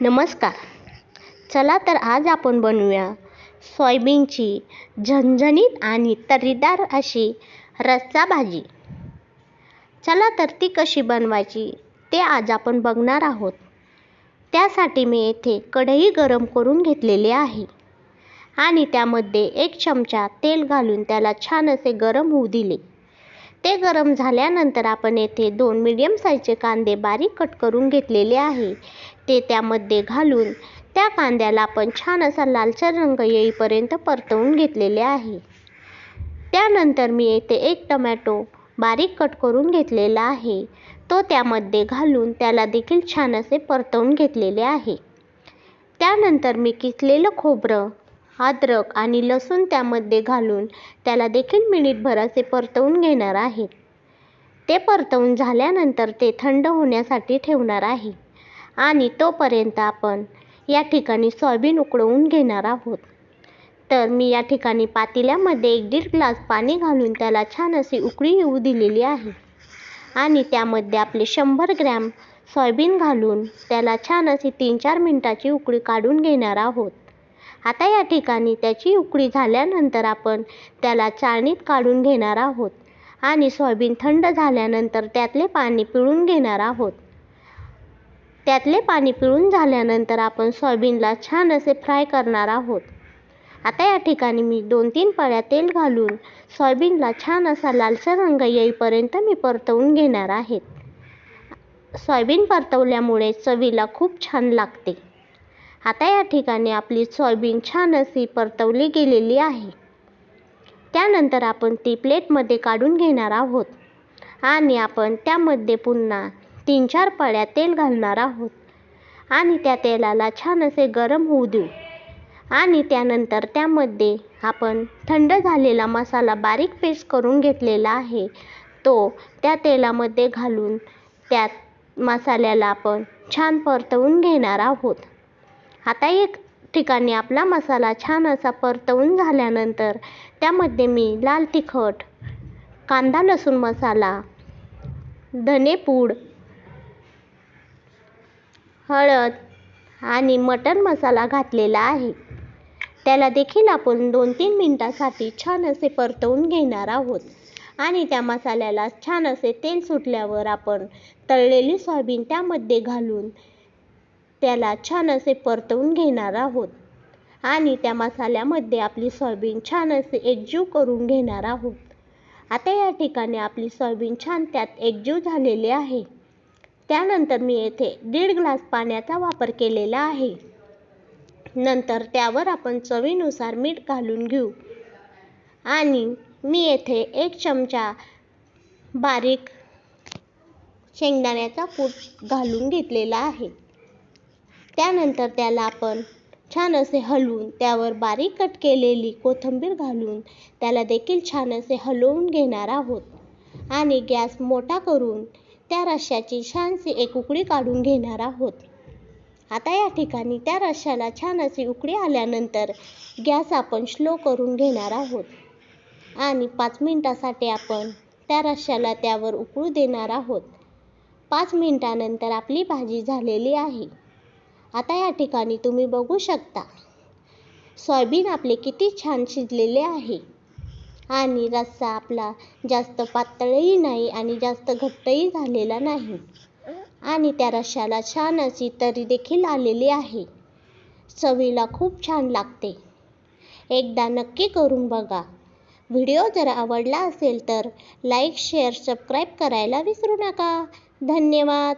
नमस्कार. चला तर आज आपण बनवूया सोयाबीनची झणझणीत आणि तर्रीदार अशी रस्सा भाजी. चला तर ती कशी बनवायची ते आज आपण बघणार आहोत. त्यासाठी मी येथे कढई गरम करून घेतलेली आहे आणि त्यामध्ये एक चमचा तेल घालून त्याला छान असे गरम होऊ दिले. ते गरम झाल्यानंतर आपण येथे दोन मीडियम साईजचे कांदे बारीक कट करून घेतलेले आहे. ते त्यामध्ये घालून त्या कांद्याला आपण छान असा लालसर रंग येईपर्यंत परतवून घेतलेले आहे. त्यानंतर मी येथे एक टमॅटो बारीक कट करून घेतलेला आहे. तो त्यामध्ये घालून त्याला देखील छान असे परतवून घेतलेले आहे. त्यानंतर मी किसलेलं खोबरं अद्रक आणि लसूण त्यामध्ये घालून त्याला देखील मिनिटभर असे परतवून घेणार आहे. ते परतवून झाल्यानंतर ते थंड होण्यासाठी ठेवणार आहे आणि तोपर्यंत आपण या ठिकाणी सोयाबीन उकळवून घेणार आहोत. तर मी या ठिकाणी पातेल्यामध्ये एक दीड ग्लास पाणी घालून त्याला छान अशी उकळी येऊ दिलेली आहे आणि त्यामध्ये आपले शंभर ग्रॅम सोयाबीन घालून त्याला छान अशी तीन चार मिनटाची उकळी काढून घेणार आहोत. आता या ठिकाणी त्याची उकळी झाल्यानंतर आपण त्याला चाळणीत काढून घेणार आहोत. आणि सोयाबीन थंड झाल्यानंतर त्यातले पाणी पिळून घेणार आहोत. त्यातले पाणी पिळून झाल्यानंतर आपण सोयाबीनला छान असे फ्राय करणार आहोत. आता या ठिकाणी मी दोन तीन पळ्या तेल घालून सोयाबीनला छान असा लालसर रंग येईपर्यंत मी परतवून घेणार आहेत सोयाबीन परतवल्यामुळे चवीला खूप छान लागते. आता या ठिकाणी आपली सोयाबीन छान अशी परतवली गेलेली आहे. त्यानंतर आपण ती प्लेटमध्ये काढून घेणार आहोत. आणि आपण त्यामध्ये पुन्हा तीन चार पळ्या तेल घालणार आहोत. आणि त्या तेलाला छान असे गरम होऊ देऊ. आणि त्यानंतर त्यामध्ये आपण थंड झालेला मसाला बारीक पेस्ट करून घेतलेला आहे. तो त्या तेलामध्ये घालून त्यात मसाल्याला आपण छान परतवून घेणार आहोत. आता एक ठिकाणी आपला मसाला छान असा परतवून झाल्यानंतर त्यामध्ये मी लाल तिखट कांदा लसूण मसाला धनेपूड हळद आणि मटण मसाला घातलेला आहे. त्याला देखील आपण दोन तीन मिनटासाठी छान असे परतवून घेणार आहोत. आणि त्या मसाल्याला छान असे तेल सुटल्यावर आपण तळलेली सोयाबीन त्यामध्ये घालून त्याला छान असे परतवून घेणार आहोत. आणि त्या मसाल्यामध्ये आपली सोयाबीन छान असे एकजीव करून घेणार आहोत. आता या ठिकाणी आपली सोयाबीन छान त्यात एकजीव झालेली आहे. त्यानंतर मी येथे दीड ग्लास पाण्याचा वापर केलेला आहे. नंतर त्यावर आपण चवीनुसार मीठ घालून घेऊ. आणि मी येथे एक चमचा बारीक शेंगदाण्याचा कूट घालून घेतलेला आहे. त्यानंतर त्याला आपण छान असे हलवून त्यावर बारीक कट केलेली कोथिंबीर घालून त्याला देखील छान असे हलवून घेणार आहोत. आणि गॅस मोठा करून त्या रश्श्याची छानशी एक उकळी काढून घेणार आहोत. आता या ठिकाणी त्या रश्श्याला छान अशी उकळी आल्यानंतर गॅस आपण स्लो करून घेणार आहोत. आणि पाच मिनटासाठी आपण त्या रश्श्याला त्यावर उकळू देणार आहोत. पाच मिनटानंतर आपली भाजी झालेली आहे. आता या ठिकाणी तुम्ही बघू शकता. सोयाबीन आपले किती छान शिजलेले आहे. आणि रस्सा आपला जास्त पातळही नाही आणि जास्त घट्टही झालेला नाही. आणि त्या रश्श्याला छान अशी तरी देखील आलेली आहे. चवीला खूप छान लागते. एकदा नक्की करून बघा. व्हिडिओ जर आवडला असेल तर लाईक शेअर सबस्क्राईब करायला विसरू नका. धन्यवाद.